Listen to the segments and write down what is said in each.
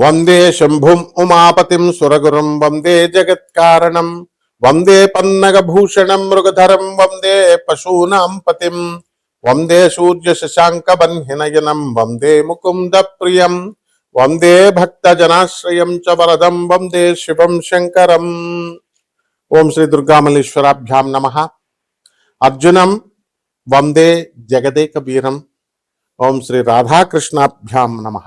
वंदे शंभुम उमापतिम सुरगुरुम वंदे जगत कारणम वंदे पन्नगभूषणं मृगधरं वंदे पशूनां पतिं वंदे सूर्यशशाङ्कबह्निनयनं वंदे मुकुन्दप्रियं वंदे भक्तजनाश्रयं च वरदम वरदं श्री दुर्गा शङ्करम् नम। श्रीदुर्गामल्लेश्वराभ्यां वंदे जगदेक वीरम ओं श्री राधाकृष्णाभ्या नमः।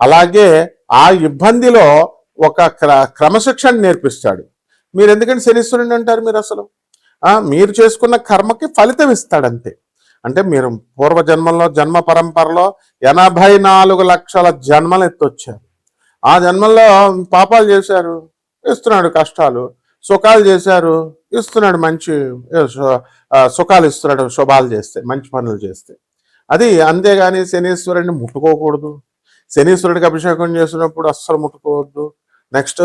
అలాగే ఆ ఇబ్బందిలో ఒక క్ర క్రమశిక్షణ నేర్పిస్తాడు. మీరు ఎందుకంటే శనీశ్వరుని అంటారు మీరు అసలు మీరు చేసుకున్న కర్మకి ఫలితం ఇస్తాడంతే. అంటే మీరు పూర్వజన్మల్లో జన్మ పరంపరలో ఎనభై నాలుగు లక్షల జన్మలు ఎత్తొచ్చారు. ఆ జన్మల్లో పాపాలు చేశారు ఇస్తున్నాడు కష్టాలు సుఖాలు చేశారు ఇస్తున్నాడు మంచి సుఖాలు ఇస్తున్నాడు శుభాలు చేస్తే మంచి పనులు చేస్తే. అది అంతేగాని శనీశ్వరుడిని ముట్టుకోకూడదు. శనీశ్వరుడికి అభిషేకం చేసినప్పుడు అస్సలు ముట్టుకోవద్దు. నెక్స్ట్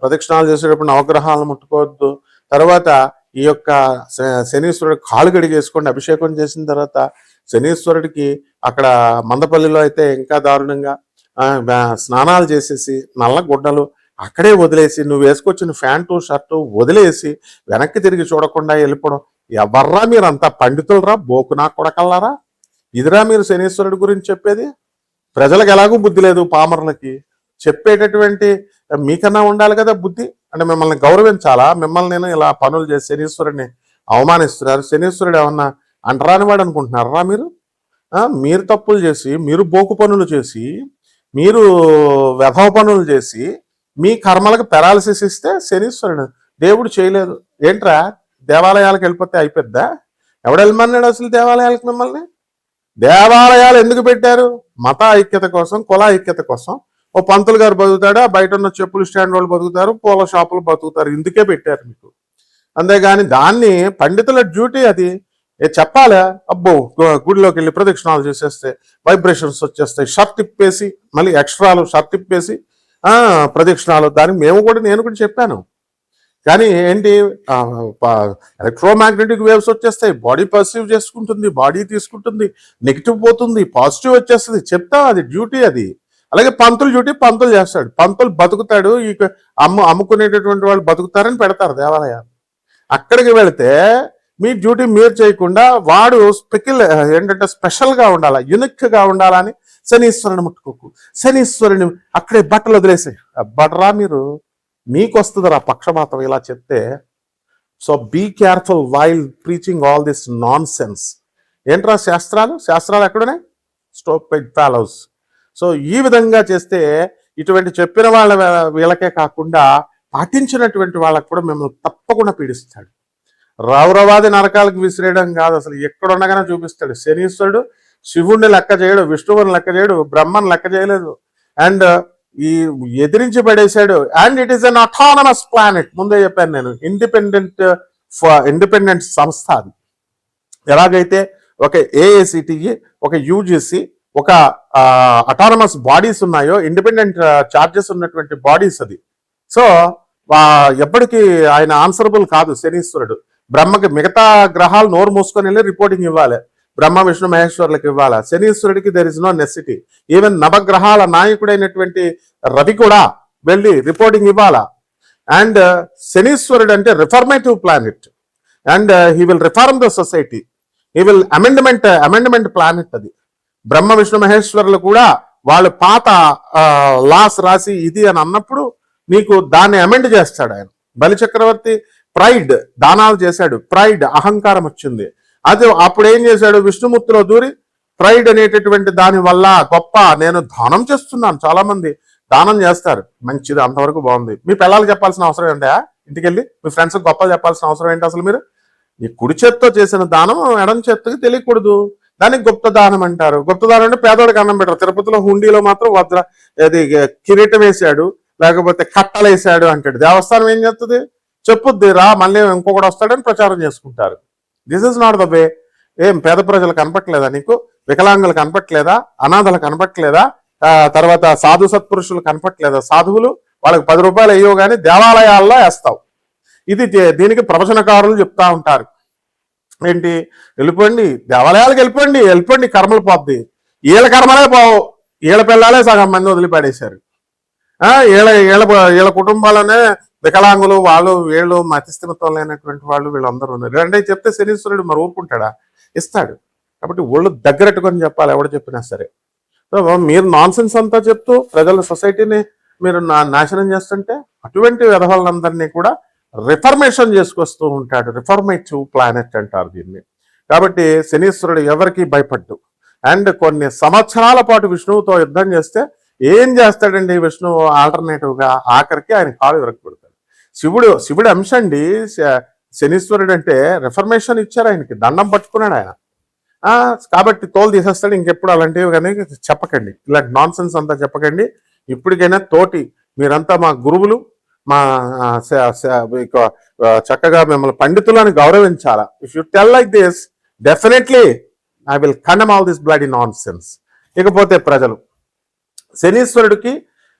ప్రదక్షిణాలు చేసేటప్పుడు నవగ్రహాలను ముట్టుకోవద్దు. తర్వాత ఈ యొక్క శనీశ్వరుడు కాలు గడిగేసుకోండి అభిషేకం చేసిన తర్వాత శనీశ్వరుడికి అక్కడ మందపల్లిలో అయితే ఇంకా దారుణంగా స్నానాలు చేసేసి నల్ల గుడ్డలు అక్కడే వదిలేసి నువ్వు వేసుకొచ్చిన ప్యాంటు షర్టు వదిలేసి వెనక్కి తిరిగి చూడకుండా వెళ్ళిపోవడం. ఎవర్రా మీరు అంత పండితులరా? బోకునా కొడకల్లారా? ఇదిరా మీరు శనీశ్వరుడి గురించి చెప్పేది? ప్రజలకు ఎలాగూ బుద్ధి లేదు పామరులకి. చెప్పేటటువంటి మీకన్నా ఉండాలి కదా బుద్ధి. అంటే మిమ్మల్ని గౌరవించాలా? మిమ్మల్ని నేను ఇలా పనులు చేసి శనీశ్వరుడిని అవమానిస్తున్నారు. శనీశ్వరుడు ఏమన్నా అంటరాని వాడు అనుకుంటున్నారా మీరు? మీరు తప్పులు చేసి మీరు బోకు పనులు చేసి మీరు వ్యభవ పనులు చేసి మీ కర్మలకు పెరాలసిస్ ఇస్తే శనీశ్వరుడు దేవుడు చేయలేదు. ఏంట్రా? దేవాలయాలకు వెళ్ళిపోతే అయిపోద్దా? ఎవడు వెళ్ళమన్నాడు అసలు దేవాలయాలకు మిమ్మల్ని? దేవాలయాలు ఎందుకు పెట్టారు? మత ఐక్యత కోసం కుల ఐక్యత కోసం. ఓ పంతులు గారు బతుకుతాడు? బయట ఉన్న చెప్పులు స్టాండ్ వాళ్ళు బతుకుతారు పూల షాపులు బతుకుతారు. ఇందుకే పెట్టారు మీకు. అంతేగాని దాన్ని పండితుల డ్యూటీ అది. ఏ చెప్పాలా? అబ్బో గుడిలోకి వెళ్ళి ప్రదక్షిణాలు చేసేస్తే వైబ్రేషన్స్ వచ్చేస్తాయి. షర్ట్ తిప్పేసి మళ్ళీ ఎక్స్ట్రాలు షర్ట్ తిప్పేసి ప్రదక్షిణాలు. దానికి మేము కూడా నేను కూడా చెప్పాను. కానీ ఏంటి ఎలక్ట్రోమాగ్నెటిక్ వేవ్స్ వచ్చేస్తాయి. బాడీ పర్సీవ్ చేసుకుంటుంది బాడీ తీసుకుంటుంది నెగిటివ్ పోతుంది పాజిటివ్ వచ్చేస్తుంది. చెప్తాం అది డ్యూటీ అది. అలాగే పంతులు డ్యూటీ పంతులు చేస్తాడు. పంతులు బతుకుతాడు ఈ అమ్ము అమ్ముకునేటటువంటి వాళ్ళు బతుకుతారని పెడతారు దేవాలయాలు. అక్కడికి వెళితే మీ డ్యూటీ మీరు చేయకుండా వాడు స్పెకిల్ ఏంటంటే స్పెషల్గా ఉండాలా యునిక్గా ఉండాలని శనీశ్వరుని ముట్టుకోకు. శనీశ్వరుని అక్కడే బట్టలు వదిలేసాయి. బట్టరా మీరు. మీకు వస్తుంది రా పక్షపాతం ఇలా చెప్తే. So be careful while preaching all this nonsense ఏంట్రా శాస్త్రాలు? శాస్త్రాలు ఎక్కడున్నాయి? స్టోప్ ఫాలోస్ సో ఈ విధంగా చేస్తే ఇటువంటి చెప్పిన వాళ్ళ వీళ్ళకే కాకుండా పాటించినటువంటి వాళ్ళకు కూడా మిమ్మల్ని తప్పకుండా పీడిస్తాడు. రౌరవాది నరకాలకు విసిరేయడం కాదు అసలు. ఎక్కడుండగానే చూపిస్తాడు. శనీశ్వరుడు శివుణ్ణి లెక్క చేయడు విష్ణువుని లెక్క చేయడు బ్రహ్మను లెక్క చేయలేదు. అండ్ ఈ ఎదిరించి పడేశాడు and it is an autonomous planet ముందే చెప్పాను నేను. ఇండిపెండెంట్ ఇండిపెండెంట్ uh, సంస్థ అది. ఎలాగైతే ఒక ఏఏసిటిఈ ఒక యూజిసి ఒక అటానమస్ బాడీస్ ఉన్నాయో ఇండిపెండెంట్ చార్జెస్ uh, ఉన్నటువంటి బాడీస్ అది. సో ఎప్పటికీ ఆయన ఆన్సరబుల్ కాదు శనీశ్వరుడు. బ్రహ్మకి మిగతా గ్రహాలు నోరు మూసుకొని వెళ్ళి రిపోర్టింగ్ ఇవ్వాలి. బ్రహ్మ విష్ణు మహేశ్వరులకు ఇవ్వాలా? శనీశ్వరుడికి there is no necessity even నవగ్రహాల నాయకుడైనటువంటి రవి కూడా వెళ్ళి రిపోర్టింగ్ ఇవ్వాలా? అండ్ uh, శనీశ్వరుడు అంటే reformative planet and he will reform the society he will amendment amendment planet అది. బ్రహ్మ విష్ణు మహేశ్వరులు కూడా వాళ్ళు పాత లాస్ రాసి ఇది అని అన్నప్పుడు నీకు దాన్ని అమెండ్ చేస్తాడు ఆయన. బలి చక్రవర్తి ప్రైడ్ దానాలు చేశాడు. ప్రైడ్ అహంకారం వచ్చింది. అది అప్పుడు ఏం చేశాడు? విష్ణుమూర్తిలో దూరి ప్రైడ్ అనేటటువంటి దాని వల్ల గొప్ప నేను దానం చేస్తున్నాను. చాలా మంది దానం చేస్తారు. మంచిది అంతవరకు బాగుంది. మీ పిల్లలు చెప్పాల్సిన అవసరం ఏంటా? ఇంటికెళ్ళి మీ ఫ్రెండ్స్కి గొప్ప చెప్పాల్సిన అవసరం ఏంటి అసలు మీరు? ఈ కుడి చేత్తో చేసిన దానం ఎడం చేత్తకి తెలియకూడదు. దానికి గుప్త దానం అంటారు. గుప్త దానం అంటే పేదవాడికి అన్నం పెట్టరు. తిరుపతిలో హుండీలో మాత్రం వద్ర అది కిరీటం వేసాడు. లేకపోతే కట్టలు వేసాడు అంటాడు. దేవస్థానం ఏం చేస్తుంది చెప్పుద్ది రా మళ్ళీ ఇంకొకటి వస్తాడని ప్రచారం చేసుకుంటారు. This is not the way ఏం పేద ప్రజలు కనపట్లేదా నీకు? వికలాంగులు కనపట్లేదా? అనాథలు కనపట్లేదా? తర్వాత సాధు సత్పురుషులు కనపట్లేదా? సాధువులు వాళ్ళకి పది రూపాయలు అయ్యో కానీ దేవాలయాల్లో వేస్తావు. ఇది దీనికి ప్రవచనకారులు చెప్తా ఉంటారు. ఏంటి? వెళ్ళిపోండి. దేవాలయాలకు వెళ్ళిపోండి. వెళ్ళిపోండి. కర్మలు పోద్ది. ఈళ్ళ కర్మలే పోవు. ఈళ్ళ పిల్లలే సగం మంది వదిలిపడేశారు. ఈళ్ళ ఈళ్ళ ఈళ్ళ కుటుంబాలనే వికలాంగులు వాళ్ళు వీళ్ళు మతిస్థిమత్వం లేనటువంటి వాళ్ళు వీళ్ళందరూ ఉన్నారు. రెండే చెప్తే శనీశ్వరుడు మరి ఊరుకుంటాడా? ఇస్తాడు. కాబట్టి ఒళ్ళు దగ్గరట్టుకొని చెప్పాలి ఎవడు చెప్పినా సరే. సో మీరు నాన్ సెన్స్ అంతా చెప్తూ ప్రజల సొసైటీని మీరు నాశనం చేస్తుంటే అటువంటి విధవాళ్ళందరినీ కూడా రిఫర్మేషన్ చేసుకొస్తూ ఉంటాడు. రిఫర్మేటివ్ ప్లానెట్ అంటారు దీన్ని. కాబట్టి శనీశ్వరుడు ఎవరికి భయపడ్డు. అండ్ కొన్ని సంవత్సరాల పాటు విష్ణువుతో యుద్ధం చేస్తే ఏం చేస్తాడండి విష్ణువు? ఆల్టర్నేటివ్గా ఆఖరికి ఆయన కాలు విరగబడతాడు. శివుడు శివుడు అంశ అండి శనీశ్వరుడు అంటే రిఫర్మేషన్ ఇచ్చారు ఆయనకి దండం పట్టుకున్నాడు ఆయన. కాబట్టి తోలు తీసేస్తాడు ఇంకెప్పుడు అలాంటివి కానీ చెప్పకండి. ఇలాంటి నాన్ సెన్స్ అంతా చెప్పకండి. ఇప్పటికైనా తోటి మీరంతా మా గురువులు మా చక్కగా మిమ్మల్ని పండితులను గౌరవించాలా. If you tell like this definitely I will condemn all this blood nonsense ఇకపోతే ప్రజలు శనీశ్వరుడికి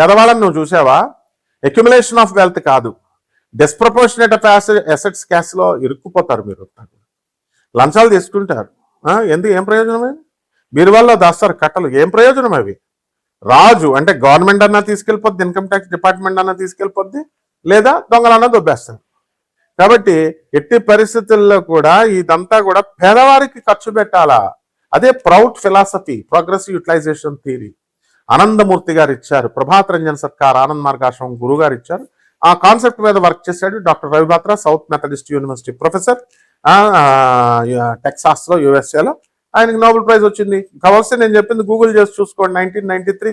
పేదవాళ్ళని నువ్వు చూసావా? అక్యుములేషన్ ఆఫ్ వెల్త్ కాదు. డిస్ప్రపోర్షనేట్ ఆఫ్ అసెట్స్ క్యాష్లో ఇరుక్కుపోతారు మీరు లంచాలు తీసుకుంటారు. ఎందుకు? ఏం ప్రయోజనమే? మీరు వల్ల దాస్తారు కట్టలు. ఏం ప్రయోజనం అవి? రాజు అంటే గవర్నమెంట్ అన్నా తీసుకెళ్ళిపోద్ది ఇన్కమ్ ట్యాక్స్ డిపార్ట్మెంట్ అన్నా తీసుకెళ్ళిపోద్ది లేదా దొంగలన్నా దొబ్బేస్తారు. కాబట్టి ఎట్టి పరిస్థితుల్లో కూడా ఇదంతా కూడా పేదవారికి ఖర్చు పెట్టాలా? అదే proud philosophy progressive utilization theory Anandamurthy గారు ఇచ్చారు. ప్రభాత్ రంజన్ సర్కార్ ఆనంద్ మార్గాశ్రమం గురువు గారు ఇచ్చారు. ఆ కాన్సెప్ట్ మీద వర్క్ చేశాడు doctor Ravi Batra south Methodist university professor. టెక్సాస్లో యుఎస్ఏలో. ఆయనకి నోబెల్ ప్రైజ్ వచ్చింది. కావాల్సి నేను చెప్పింది గూగుల్ చేసి చూసుకోండి. Nineteen ninety three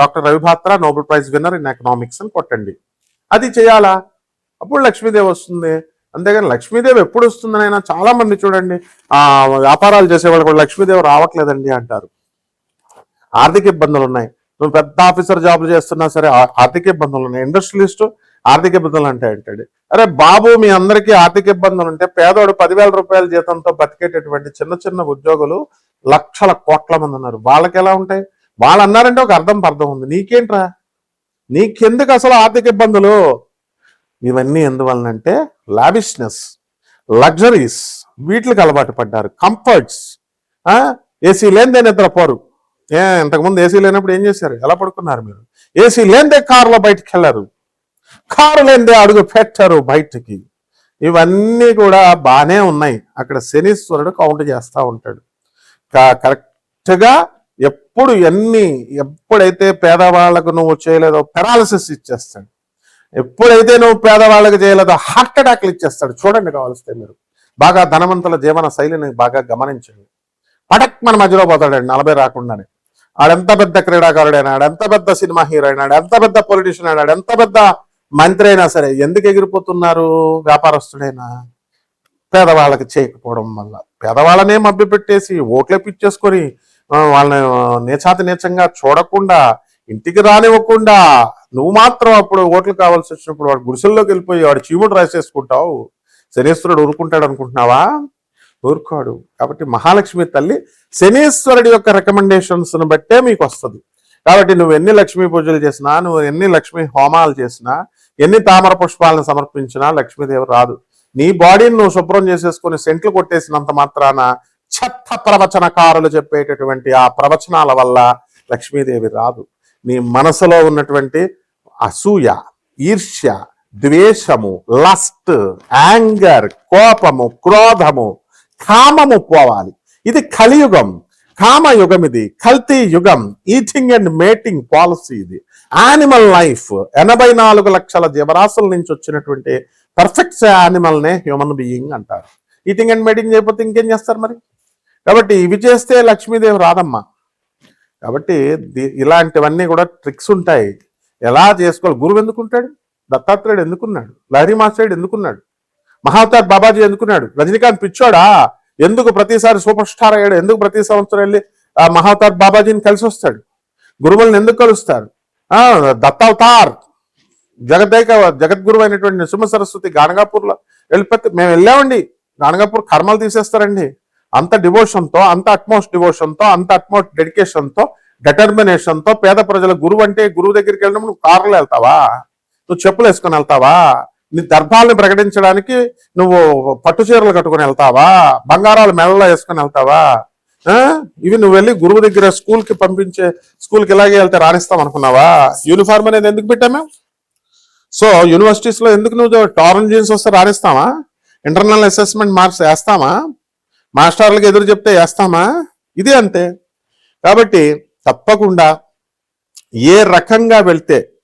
doctor Ravi Batra Nobel prize winner in economics అని కొట్టండి. అది చేయాలా? అప్పుడు లక్ష్మీదేవి వస్తుంది. అంతేగాని లక్ష్మీదేవి ఎప్పుడు వస్తుందని చాలా మంది చూడండి ఆ వ్యాపారాలు చేసేవాళ్ళు కూడా లక్ష్మీదేవి రావట్లేదండి అంటారు. ఆర్థిక ఇబ్బందులు ఉన్నాయి. నువ్వు పెద్ద ఆఫీసర్ జాబులు చేస్తున్నా సరే ఆర్థిక ఇబ్బందులు ఉన్నాయి. ఇండస్ట్రియలిస్ట్ ఆర్థిక ఇబ్బందులు అంటే అంటాడు అరే బాబు మీ అందరికీ ఆర్థిక ఇబ్బందులు ఉంటే పేదోడు పదివేల రూపాయల జీతంతో బతికేటటువంటి చిన్న చిన్న ఉద్యోగులు లక్షల కోట్ల మంది ఉన్నారు. వాళ్ళకి ఎలా ఉంటాయి? వాళ్ళు అన్నారంటే ఒక అర్థం పర్థం ఉంది. నీకేంట్రా? నీకెందుకు అసలు ఆర్థిక ఇబ్బందులు? ఇవన్నీ ఎందువలనంటే లావిష్నెస్ లగ్జరీస్ వీటికి అలవాటు పడ్డారు. కంఫర్ట్స్ ఏసీ లేనిదే నిద్రపోరు. ఏ ఇంతకుముందు ఏసీ లేనప్పుడు ఏం చేశారు? ఎలా పడుకున్నారు మీరు? ఏసీ లేనిదే కారులో బయటికి వెళ్ళారు. కారు లేనిదే అడుగు పెట్టారు బయటికి. ఇవన్నీ కూడా బాగానే ఉన్నాయి. అక్కడ శనీశ్వరుడు కౌంట్ చేస్తూ ఉంటాడు. కరెక్ట్గా ఎప్పుడు ఎన్ని ఎప్పుడైతే పేదవాళ్ళకు నువ్వు చేయలేదో పెరాలసిస్ ఇచ్చేస్తాడు. ఎప్పుడైతే నువ్వు పేదవాళ్ళకి చేయలేదో హార్ట్ అటాక్లు ఇచ్చేస్తాడు. చూడండి కావాల్స్తే మీరు. బాగా ధనవంతుల జీవన శైలిని బాగా గమనించండి. పటక్ మన మధ్యలో పోతాడండి. నలభై రాకుండానే. ఆడెంత పెద్ద క్రీడాకారుడైనా ఎంత పెద్ద సినిమా హీరో అయినాడు ఎంత పెద్ద పొలిటీషియన్ అయినాడు ఎంత పెద్ద మంత్రి అయినా సరే ఎందుకు ఎగిరిపోతున్నారు? వ్యాపారస్తుడైనా. పేదవాళ్ళకి చేయకపోవడం వల్ల. పేదవాళ్ళనే మభ్య పెట్టేసి ఓట్లే పిచ్చేసుకొని వాళ్ళని నేచాతి నీచంగా చూడకుండా ఇంటికి రానివ్వకుండా నువ్వు మాత్రం అప్పుడు ఓట్లు కావాల్సి వచ్చినప్పుడు వాడు గుడిసెల్లోకి వెళ్ళిపోయి వాడు చీముడు రాసేసుకుంటావు. శనేశ్వరుడు ఊరుకుంటాడు అనుకుంటున్నావా ఊరుకోడు కాబట్టి మహాలక్ష్మి తల్లి శనీశ్వరుడి యొక్క రికమెండేషన్స్ను బట్టే మీకు వస్తుంది. కాబట్టి నువ్వు ఎన్ని లక్ష్మీ పూజలు చేసినా నువ్వు ఎన్ని లక్ష్మీ హోమాలు చేసినా ఎన్ని తామర పుష్పాలను సమర్పించినా లక్ష్మీదేవి రాదు. నీ బాడీని నువ్వు శుభ్రం చేసేసుకుని సెంట్లు కొట్టేసినంత మాత్రాన చెత్త ప్రవచనకారులు చెప్పేటటువంటి ఆ ప్రవచనాల వల్ల లక్ష్మీదేవి రాదు. నీ మనసులో ఉన్నటువంటి అసూయ ఈర్ష్య ద్వేషము లస్ట్ యాంగర్ కోపము క్రోధము కామము పోవాలి. ఇది కలియుగం. కామయుగం ఇది. కల్తీ యుగం. ఈటింగ్ అండ్ మేటింగ్ పాలసీ ఇది. Animal life. ఎనభై నాలుగు లక్షల జీవరాశుల నుంచి వచ్చినటువంటి పర్ఫెక్ట్ యానిమల్నే హ్యూమన్ బీయింగ్ అంటారు. ఈటింగ్ అండ్ మేటింగ్ చేయకపోతే ఇంకేం చేస్తారు మరి? కాబట్టి ఇవి చేస్తే లక్ష్మీదేవి రాదమ్మా. కాబట్టి ఇలాంటివన్నీ కూడా ట్రిక్స్ ఉంటాయి. ఎలా చేసుకోవాలి? గురువు ఎందుకుంటాడు దత్తాత్రేయుడు ఎందుకున్నాడు? లహరి మాస్టర్డు ఎందుకున్నాడు? మహావతార్ బాబాజీ ఎందుకున్నాడు? రజనీకాంత్ పిచ్చోడా? ఎందుకు ప్రతిసారి సూపర్ స్టార్ అయ్యాడు? ఎందుకు ప్రతి సంవత్సరం వెళ్ళి ఆ మహావతార్ బాబాజీని కలిసి వస్తాడు? గురువులను ఎందుకు కలుస్తారు? ఆ దత్తావతార్! జగదేక జగద్గురు అయినటువంటి నృసింహ సరస్వతి గానగాపూర్లో వెళ్ళిపోతే మేము వెళ్ళామండి. గానగాపూర్ కర్మలు తీసేస్తారండి. అంత డివోషన్తో అంత అట్మోస్ట్ డివోషన్తో అంత అట్మోస్ట్ డెడికేషన్తో తో పేద ప్రజల గురువు అంటే గురువు దగ్గరికి వెళ్ళినప్పుడు నువ్వు కారులో వెళ్తావా? నువ్వు చెప్పులు వేసుకొని వెళ్తావా? నీ దర్భాలను ప్రకటించడానికి నువ్వు పట్టు చీరలు కట్టుకొని వెళ్తావా? బంగారాలు మెడలో వేసుకొని వెళ్తావా? ఇవి నువ్వు వెళ్ళి గురువు దగ్గర స్కూల్కి పంపించే స్కూల్కి ఇలాగే వెళ్తే రాణిస్తాం అనుకున్నావా? యూనిఫామ్ అనేది ఎందుకు పెట్టామే సో యూనివర్సిటీస్లో ఎందుకు నువ్వు టారన్ జీన్స్ వస్తే రాణిస్తావా? ఇంటర్నల్ అసెస్మెంట్ మార్క్స్ వేస్తామా? మాస్టర్లకు ఎదురు చెప్తే వేస్తామా? ఇది అంతే. కాబట్టి తప్పకుండా ఏ రకంగా వెళ్తే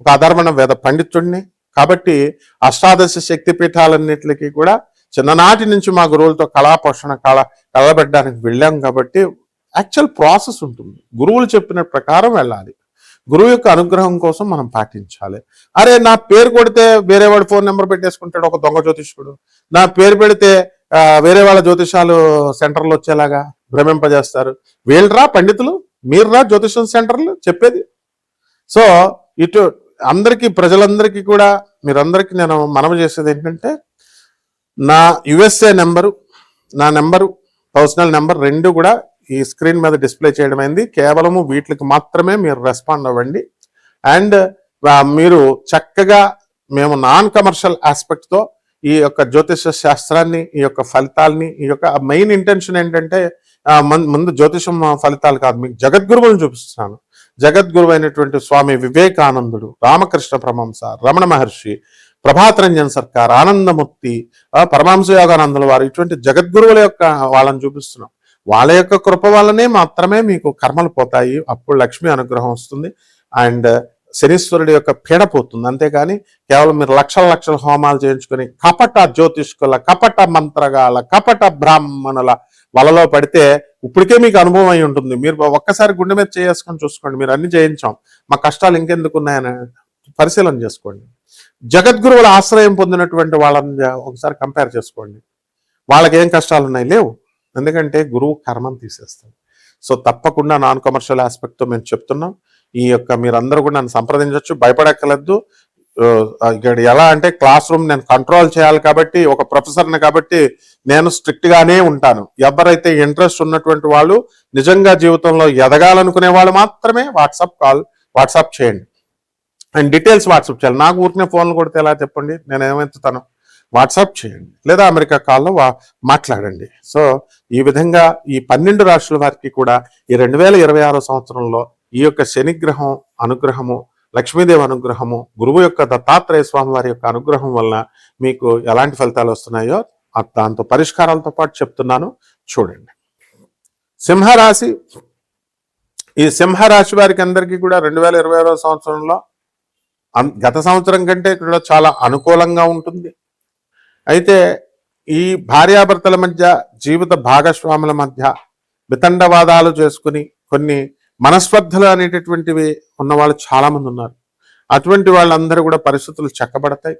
ఒక అధర్మణ వేద పండితుడిని కాబట్టి అష్టాదశ శక్తి పీఠాలన్నిటికీ కూడా చిన్ననాటి నుంచి మా గురువులతో కళా పోషణ కళ కలబెట్టడానికి వెళ్ళాం కాబట్టి యాక్చువల్ ప్రాసెస్ ఉంటుంది. గురువులు చెప్పిన ప్రకారం వెళ్ళాలి. గురువు యొక్క అనుగ్రహం కోసం మనం పాటించాలి. అరే నా పేరు కొడితే వేరే వాడు ఫోన్ నెంబర్ పెట్టేసుకుంటాడు ఒక దొంగ జ్యోతిష్కుడు. నా పేరు పెడితే వేరే వాళ్ళ జ్యోతిషాలు సెంటర్లు వచ్చేలాగా భ్రమింపజేస్తారు. వీళ్ళరా పండితులు మీర్రా జ్యోతిషం సెంటర్లు చెప్పేది. సో ఇటు అందరికీ ప్రజలందరికీ కూడా మీరందరికీ నేను మనవి చేసేది ఏంటంటే నా యుఎస్ఏ నెంబరు నా నెంబరు పర్సనల్ నెంబర్ రెండు కూడా ఈ స్క్రీన్ మీద డిస్ప్లే చేయడం అయింది. కేవలము వీటికి మాత్రమే మీరు రెస్పాండ్ అవ్వండి. అండ్ మీరు చక్కగా మేము నాన్ కమర్షియల్ ఆస్పెక్ట్తో ఈ యొక్క జ్యోతిష శాస్త్రాన్ని ఈ యొక్క ఫలితాల్ని ఈ యొక్క మెయిన్ ఇంటెన్షన్ ఏంటంటే మన్- ముందు జ్యోతిషం ఫలితాలు కాదు మీకు జగద్గురువులను చూపిస్తున్నాను. జగద్గురువైనటువంటి స్వామి వివేకానందుడు రామకృష్ణ పరమహంస రమణ మహర్షి ప్రభాతరంజన్ సర్కార్ ఆనందమూర్తి ఆ, పరమహంస యోగానందుల వారు ఇటువంటి జగద్గురువుల యొక్క వాళ్ళని చూపిస్తున్నాం. వాళ్ళ యొక్క కృప వల్లనే మాత్రమే మీకు కర్మలు పోతాయి. అప్పుడు లక్ష్మి అనుగ్రహం వస్తుంది. అండ్ శనీశ్వరుడి యొక్క పీడ పోతుంది. అంతేకాని కేవలం మీరు లక్షల లక్షల హోమాలు చేయించుకొని కపట జ్యోతిష్కుల కపట మంత్రగాల కపట బ్రాహ్మణుల వలలో పడితే ఇప్పటికే మీకు అనుభవం అయి ఉంటుంది. మీరు ఒక్కసారి గుండె మీద చేసుకొని చూసుకోండి. మీరు అన్ని చేయించాం. మా కష్టాలు ఇంకెందుకు ఉన్నాయని పరిశీలన చేసుకోండి. జగద్గురువుల ఆశ్రయం పొందినటువంటి వాళ్ళని ఒకసారి కంపేర్ చేసుకోండి. వాళ్ళకి ఏం కష్టాలు ఉన్నాయి? లేవు. ఎందుకంటే గురువు కర్మం తీసేస్తాడు. సో తప్పకుండా నాన్ కమర్షియల్ ఆస్పెక్ట్తో మేము చెప్తున్నాం. ఈ యొక్క మీరందరూ కూడా నన్ను సంప్రదించవచ్చు భయపడక్కర్లేదు. ఇక్కడ ఎలా అంటే క్లాస్ రూమ్ నేను కంట్రోల్ చేయాలి కాబట్టి ఒక ప్రొఫెసర్ని కాబట్టి నేను స్ట్రిక్ట్ గానే ఉంటాను. ఎవరైతే ఇంట్రెస్ట్ ఉన్నటువంటి వాళ్ళు నిజంగా జీవితంలో ఎదగాలనుకునే వాళ్ళు మాత్రమే వాట్సాప్ కాల్ వాట్సాప్ చేయండి. అండ్ డీటెయిల్స్ వాట్సాప్ చేయాలి. నాకు ఊరికే ఫోన్లు కొడితే ఎలా చెప్పండి? నేను ఏమెత్తుతాను? వాట్సాప్ చేయండి. లేదా అమెరికా కాల్లో వా మాట్లాడండి. సో ఈ విధంగా ఈ పన్నెండు రాష్ట్రాల వారికి కూడా ఈ రెండు వేల ఇరవై సంవత్సరంలో ఈ యొక్క శనిగ్రహం అనుగ్రహము లక్ష్మీదేవి అనుగ్రహము గురువు యొక్క దత్తాత్రేయ స్వామి వారి యొక్క అనుగ్రహం వలన మీకు ఎలాంటి ఫలితాలు వస్తున్నాయో దాంతో పరిష్కారాలతో పాటు చెప్తున్నాను. చూడండి. సింహరాశి. ఈ సింహరాశి వారికి అందరికీ కూడా రెండు వేల ఇరవై ఆరో సంవత్సరంలో గత సంవత్సరం కంటే కూడా చాలా అనుకూలంగా ఉంటుంది. అయితే ఈ భార్యాభర్తల మధ్య జీవిత భాగస్వాముల మధ్య వితండవాదాలు చేసుకుని కొన్ని మనస్పర్ధలు అనేటటువంటివి ఉన్న వాళ్ళు చాలామంది ఉన్నారు. అటువంటి వాళ్ళందరూ కూడా పరిస్థితులు చక్కబడతాయి.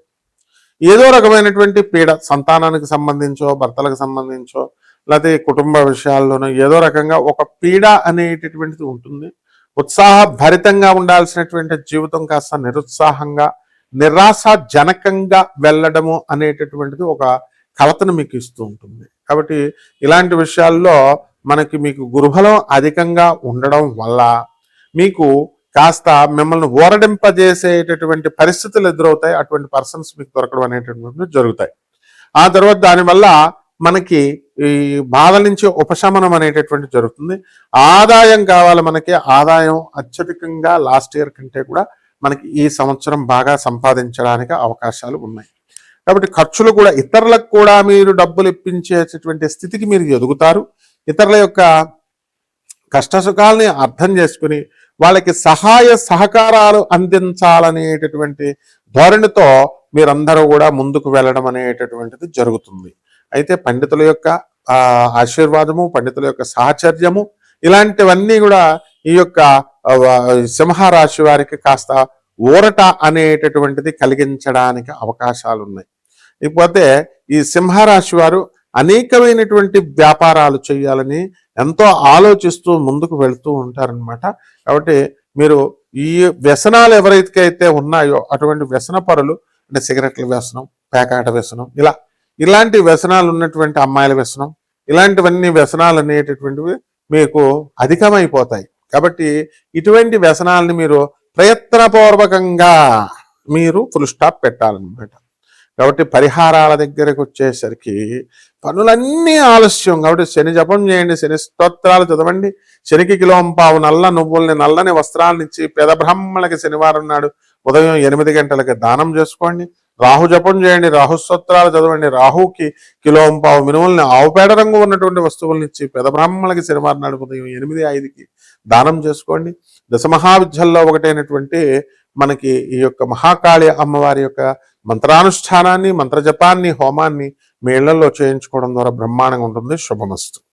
ఏదో రకమైనటువంటి పీడ సంతానానికి సంబంధించో భర్తలకు సంబంధించో లేకపోతే కుటుంబ విషయాల్లోనో ఏదో రకంగా ఒక పీడ అనేటటువంటిది ఉంటుంది. ఉత్సాహభరితంగా ఉండాల్సినటువంటి జీవితం కాస్త నిరుత్సాహంగా నిరాశాజనకంగా వెళ్ళడము అనేటటువంటిది ఒక కలతను మీకు ఇస్తూ ఉంటుంది. కాబట్టి ఇలాంటి విషయాల్లో మనకి మీకు గురుబలం అధికంగా ఉండడం వల్ల మీకు కాస్త మిమ్మల్ని ఊరడింపజేసేటటువంటి పరిస్థితులు ఎదురవుతాయి. అటువంటి పర్సన్స్ మీకు దొరకడం అనేటటువంటి జరుగుతాయి. ఆ తర్వాత దానివల్ల మనకి ఈ బాధ నుంచి ఉపశమనం అనేటటువంటి జరుగుతుంది. ఆదాయం కావాలి మనకి. ఆదాయం అత్యధికంగా లాస్ట్ ఇయర్ కంటే కూడా మనకి ఈ సంవత్సరం బాగా సంపాదించడానికి అవకాశాలు ఉన్నాయి. కాబట్టి ఖర్చులు కూడా ఇతరులకు కూడా మీరు డబ్బులు ఇప్పించేటటువంటి స్థితికి మీరు ఎదుగుతారు. ఇతరుల యొక్క కష్టసుఖాలని అర్థం చేసుకుని వాళ్ళకి సహాయ సహకారాలు అందించాలనేటటువంటి ధోరణితో మీరందరూ కూడా ముందుకు వెళ్ళడం అనేటటువంటిది జరుగుతుంది. అయితే పండితుల యొక్క ఆశీర్వాదము పండితుల యొక్క సాహచర్యము ఇలాంటివన్నీ కూడా ఈ యొక్క సింహరాశి వారికి కాస్త ఊరట అనేటటువంటిది కలిగించడానికి అవకాశాలు ఉన్నాయి ఇకపోతే ఈ సింహరాశి వారు అనేకమైనటువంటి వ్యాపారాలు చేయాలని ఎంతో ఆలోచిస్తూ ముందుకు వెళుతూ ఉంటారనమాట కాబట్టి మీరు ఈ వ్యసనాలు ఎవరైతే ఉన్నాయో అటువంటి వ్యసన పరులు అంటే సిగరెట్ల వ్యసనం పేకాట వ్యసనం ఇలా ఇలాంటి వ్యసనాలు ఉన్నటువంటి అమ్మాయిల వ్యసనం ఇలాంటివన్నీ వ్యసనాలు అనేటటువంటివి మీకు అధికమైపోతాయి. కాబట్టి ఇటువంటి వ్యసనాలని మీరు ప్రయత్నపూర్వకంగా మీరు ఫుల్ స్టాప్ పెట్టాలన్నమాట. కాబట్టి పరిహారాల దగ్గరకు వచ్చేసరికి పనులన్నీ ఆలస్యం. కాబట్టి శని జపం చేయండి శని స్తోత్రాలు చదవండి. శనికి కిలోంపావు నల్ల నువ్వుల్ని నల్లని వస్త్రాలనిచ్చి పెద బ్రాహ్మణులకి శనివారం నాడు ఉదయం ఎనిమిది గంటలకి దానం చేసుకోండి. రాహు జపం చేయండి రాహు స్తోత్రాలు చదవండి. రాహుకి కిలోంపావు మినువుల్ని ఆవుపేడ రంగు ఉన్నటువంటి వస్తువులనిచ్చి పెద బ్రాహ్మణులకి శనివారం నాడు ఉదయం ఎనిమిది ఐదుకి దానం చేసుకోండి. దశమహావిద్యల్లో ఒకటైనటువంటి మనకి ఈ యొక్క మహాకాళి అమ్మవారి యొక్క మంత్రానుష్ఠానాన్ని మంత్రజపాన్ని హోమాన్ని మీ ఇళ్ళలో చేయించుకోవడం ద్వారా బ్రహ్మాండంగా ఉంటుంది. శుభమస్తు.